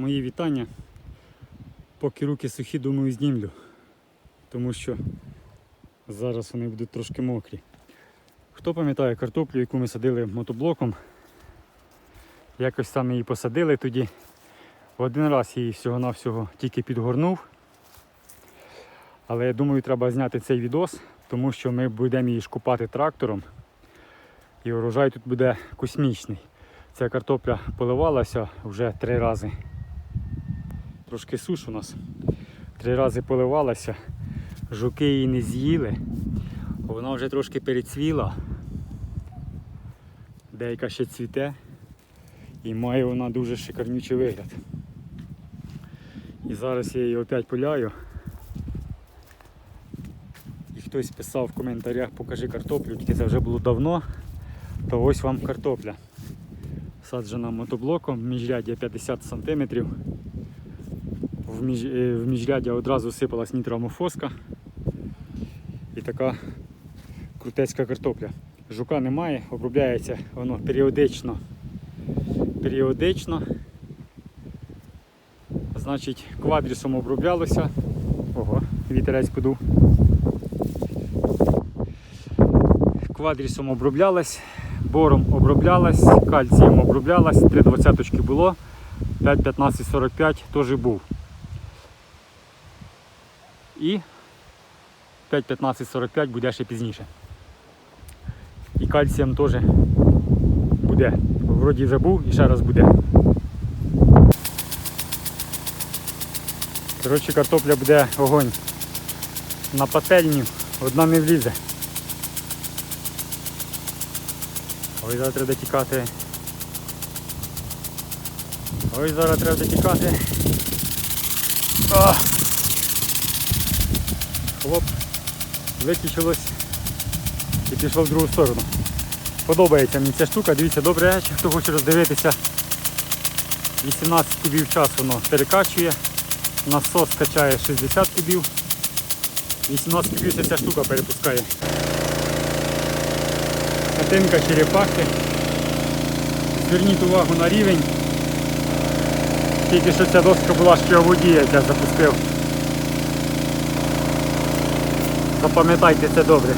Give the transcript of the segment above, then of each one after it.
Мої вітання. Поки руки сухі, думаю, знімлю. Тому що зараз вони будуть трошки мокрі. Хто пам'ятає картоплю, яку ми садили мотоблоком? Якось саме її посадили тоді. Один раз її всього-навсього тільки підгорнув. Але я думаю, треба зняти цей відос, тому що ми будемо її шкупати трактором. І урожай тут буде космічний. Ця картопля поливалася вже три рази. Трошки суш у нас. Три рази поливалася, жуки її не з'їли. Вона вже трошки перецвіла. Деяка ще цвіте. І має вона дуже шикарнючий вигляд. І зараз я її опять поляю. І хтось писав в коментарях, покажи картоплю, тільки це вже було давно. То ось вам картопля. Саджена мотоблоком, міжряддя 50 см. В, між, е, в міжряддя одразу сипалась нітроамофоска. І така крутецька картопля. Жука немає, обробляється воно періодично. Періодично. Значить, квадрісом оброблялося. Ого, вітерець подув. Квадрісом оброблялась, бором оброблялась, кальцієм оброблялась, 3 двадцяточки було, 5-15-45 теж був. І 5-15-45 буде ще пізніше. І кальцієм теж буде. Вроді вже був і ще раз буде. Коротше, картопля буде огонь. На пательню одна не влізе. Ой, зараз треба тікати. Ой, зараз треба тікати. О! Хлоп, виключилось і пішло в другу сторону. Подобається мені ця штука, дивіться, добре, речі, хто хоче роздивитися. 18 кубів часу воно перекачує, насос качає 60 кубів, 18 кубів ця штука перепускає. Хатинка черепахи. Зверніть увагу на рівень. Тільки що ця доска була ще у воді, як я запустив. Запам'ятайте це добре.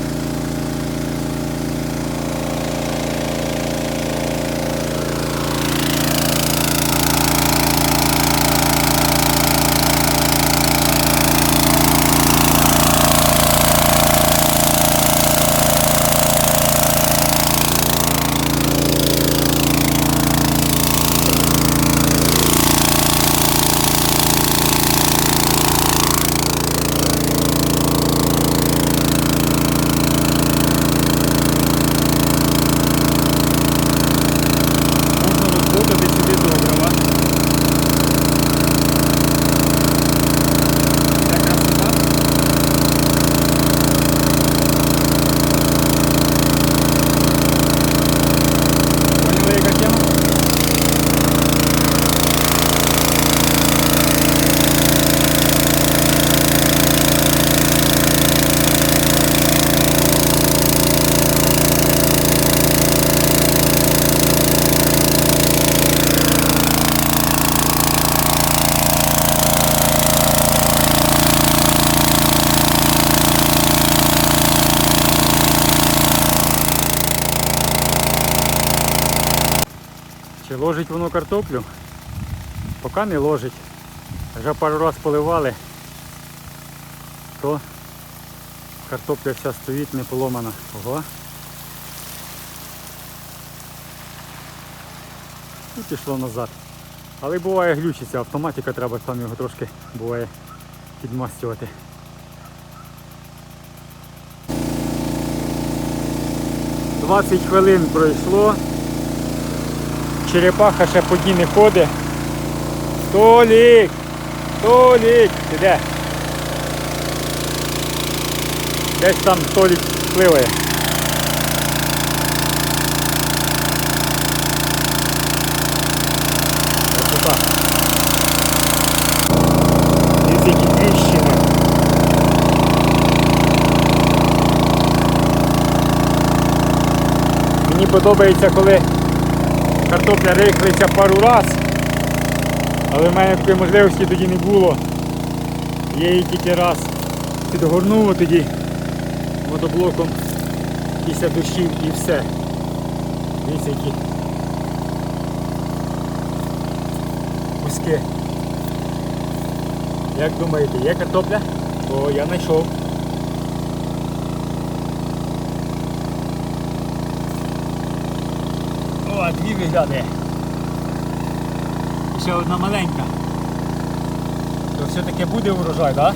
Чи ложить воно картоплю? Поки не ложить. Вже пару раз поливали, то картопля вся стоїть не поломана. Ого. І пішло назад. Але буває глючиться, автоматика треба там його трошки буває підмастювати. Двадцять хвилин пройшло. Черепаха ще по дні не ходить. Толік! Толік! Ти де? Десь там Толік пливає. Красота. Дивіться, які тріщини. Мені подобається, коли картопля рихлиться пару раз, Але в мене такої можливості тоді не було. Я її тільки раз підгорнув тоді мотоблоком після дощів і все. Дивіться, які куски. Як думаєте, є картопля? О, я знайшов. О, дві виглядає. І ще одна маленька. То все-таки буде урожай, так?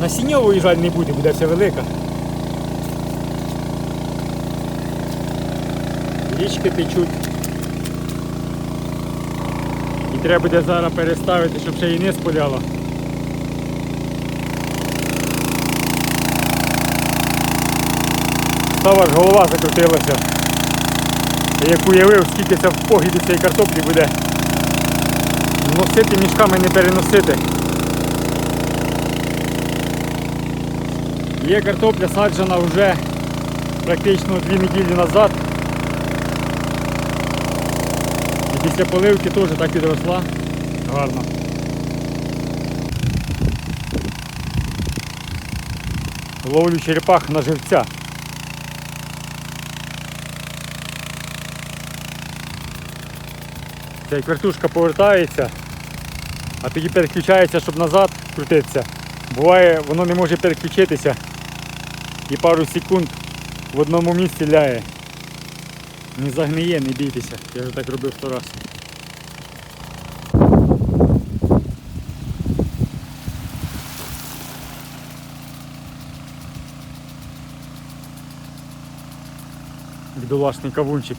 Насінньової жаль не буде, буде все велика. Річки течуть. І треба буде зараз переставити, щоб ще і не спаляло. Став аж голова закрутилася. Як уявив, скільки це в погляді цієї картоплі буде. Носити мішками не переносити. Є картопля саджена вже практично дві неділі назад. І після поливки теж так підросла. Гарно. Ловлю черепах на живця. Як вертушка повертається, а тоді переключається, щоб назад крутитися. Буває, воно не може переключитися і пару секунд в одному місці ляє. Не загниє, не бійтеся. Я вже так робив сто раз. Бідолашний кавунчик.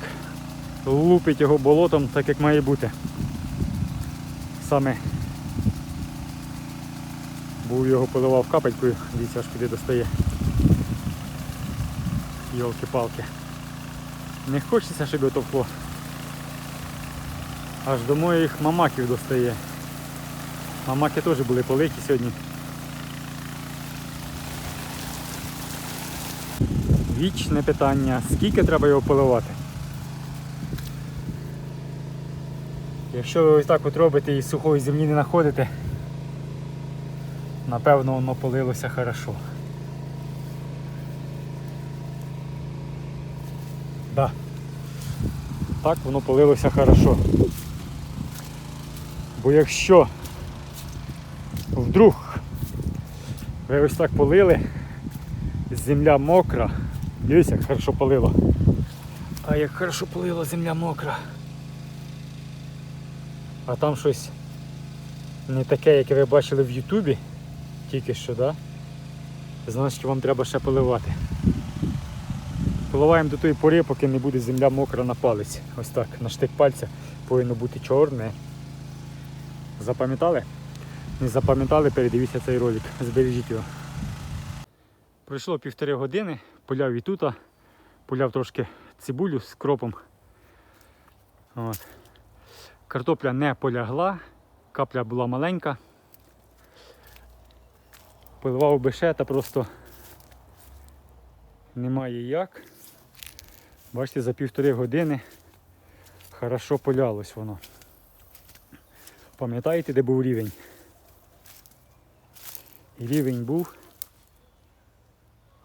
Лупить його болотом так як має бути. Саме був його поливав капелькою, дивіться аж куди достає. Йолки-палки. Не хочеться, щоб його товкло. Аж до моїх мамаків достає. Мамаки теж були политі сьогодні. Вічне питання, скільки треба його поливати? Якщо ви ось так от робите і сухої землі не знаходите, напевно воно полилося хорошо. Да. Так воно полилося хорошо. Бо якщо вдруг ви ось так полили, земля мокра, дивіться, як хорошо полило. А як хорошо полила земля мокра. А там щось не таке, яке ви бачили в Ютубі, тільки що, да? Значить вам треба ще поливати. Поливаємо до тої пори, поки не буде земля мокра на палець. Ось так, на штик пальця повинно бути чорне. Запам'ятали? Не запам'ятали, передивіться цей ролик, збережіть його. Пройшло півтори години, поляв і тут, поляв трошки цибулю з кропом. От. Картопля не полягла, капля була маленька. Поливав би просто немає як. Бачите, за півтори години хорошо полялось воно. Пам'ятаєте, де був рівень? Рівень був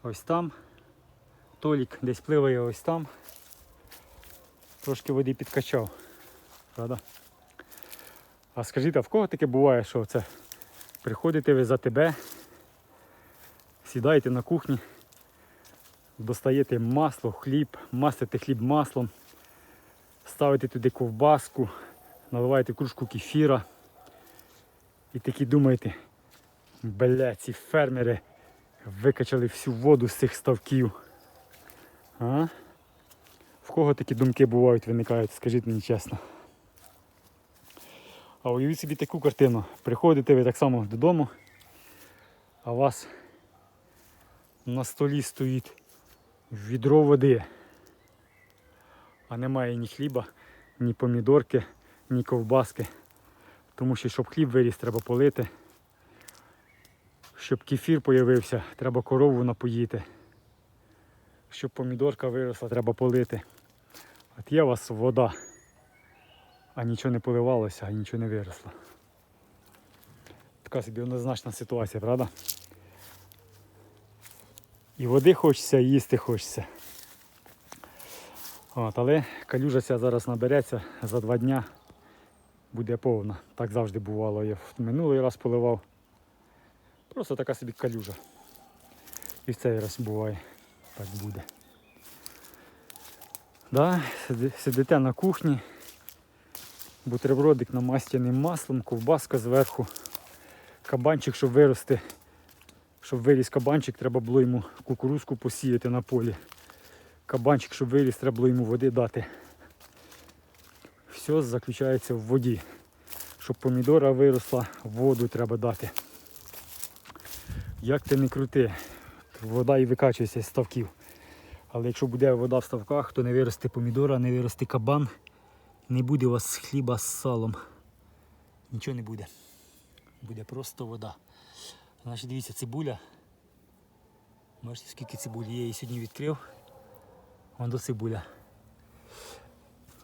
ось там. Толік десь пливає ось там. Трошки води підкачав. Правда? А скажіть, а в кого таке буває, що це приходите ви за тебе, сідаєте на кухні, достаєте масло, хліб, мастите хліб маслом, ставите туди ковбаску, наливаєте кружку кефіра і такі думаєте, бля, ці фермери викачали всю воду з цих ставків. А? В кого такі думки бувають, виникають, скажіть мені чесно. А уявіть собі таку картину. Приходите ви так само додому, а у вас на столі стоїть відро води, а немає ні хліба, ні помідорки, ні ковбаски. Тому що, щоб хліб виріс, треба полити. Щоб кефір появився, треба корову напоїти. Щоб помідорка виросла, треба полити. От є у вас вода. А нічого не поливалося, а нічого не виросло. Така собі однозначна ситуація, правда? І води хочеться, і їсти хочеться. От, але калюжа ця зараз набереться за два дня буде повна. Так завжди бувало. Я в минулий раз поливав. Просто така собі калюжа. І в цей раз буває. Так буде. Да, сидите на кухні, бутербродик намастяним маслом, ковбаска зверху, кабанчик, щоб вирости. Щоб виріс кабанчик, треба було йому кукурузку посіяти на полі. Кабанчик, щоб виріс, треба було йому води дати. Все заключається в воді. Щоб помідора виросла, воду треба дати. Як ти не крути, вода і викачується з ставків. Але якщо буде вода в ставках, то не виросте помідора, не виросте кабан, не буде у вас хліба з салом. Нічого не буде. Буде просто вода. Значить, дивіться, цибуля. Бачите, скільки цибулі є, я її сьогодні відкрив. Вон до цибуля.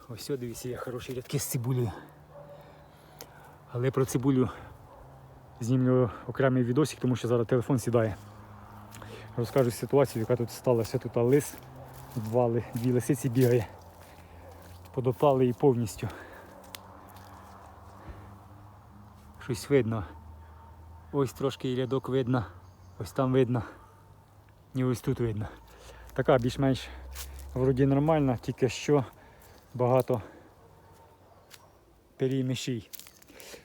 Ось дивіться, є хороші рядки з цибулею. Але про цибулю знімлю окремий відосик, тому що зараз телефон сідає. Розкажу ситуацію, яка тут сталася. Тут лис, два, дві лисиці бігає. Подоптали її повністю. Щось видно. Ось трошки і рядок видно, ось там видно, і ось тут видно. Така більш-менш вроді нормальна, тільки що багато перемішій.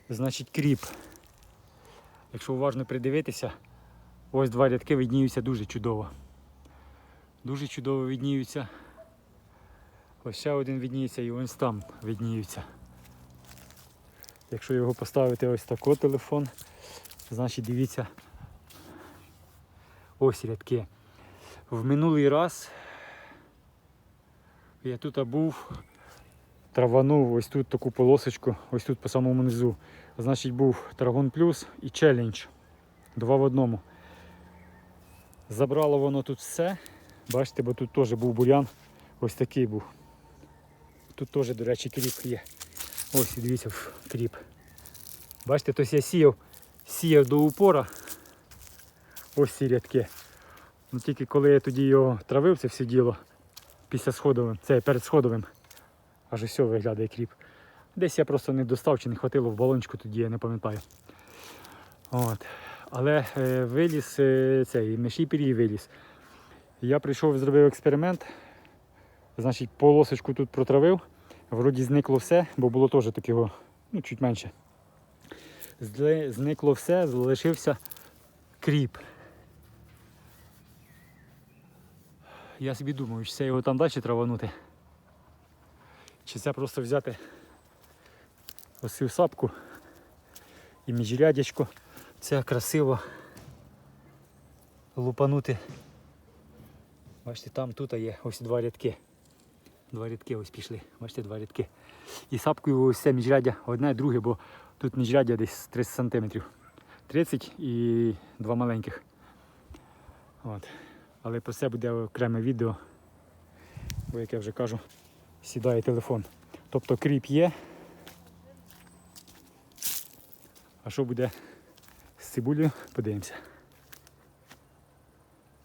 Значить кріп. Якщо уважно придивитися, ось два рядки відніються дуже чудово. Дуже чудово відніються. Ось ще один відніється і ось там відніються. Якщо його поставити ось тако телефон, значить дивіться ось рядки. В минулий раз я тут був, траванув ось тут таку полосочку, ось тут по самому низу. Значить був Трагон Плюс і челендж. Два в одному. Забрало воно тут все. Бачите, бо тут теж був бурян. Ось такий був. Тут теж, до речі, кріп є. Ось і дивіться кріп. Бачите, тобто я сіяв, сіяв до упора. Ось ці рядки. Ну тільки коли я тоді його травив, це все діло після сходовим, це перед сходовим. Аж ось виглядає кріп. Десь я просто не достав чи не хватило в балончику тоді, я не пам'ятаю. От. Але е, виліз е, цей мешій виліз. Я прийшов, зробив експеримент. Значить, полосочку тут протравив. Вроді зникло все, бо було теж такого, ну, чуть менше. Зникло все, залишився кріп. Я собі думаю, чи це його там далі траванути. Чи це просто взяти ось цю сапку і міжрядячко. Це красиво лупанути. Бачите, там тут є ось два рядки. Два рядки ось пішли. Бачите, два рядки. І сапкою ось це міжрядя одне, друге, бо тут міжрядя десь 30 см. 30 і два маленьких. От. Але про це буде окреме відео, бо як я вже кажу, сідає телефон. Тобто кріп є. А що буде з цибулею, подивимося.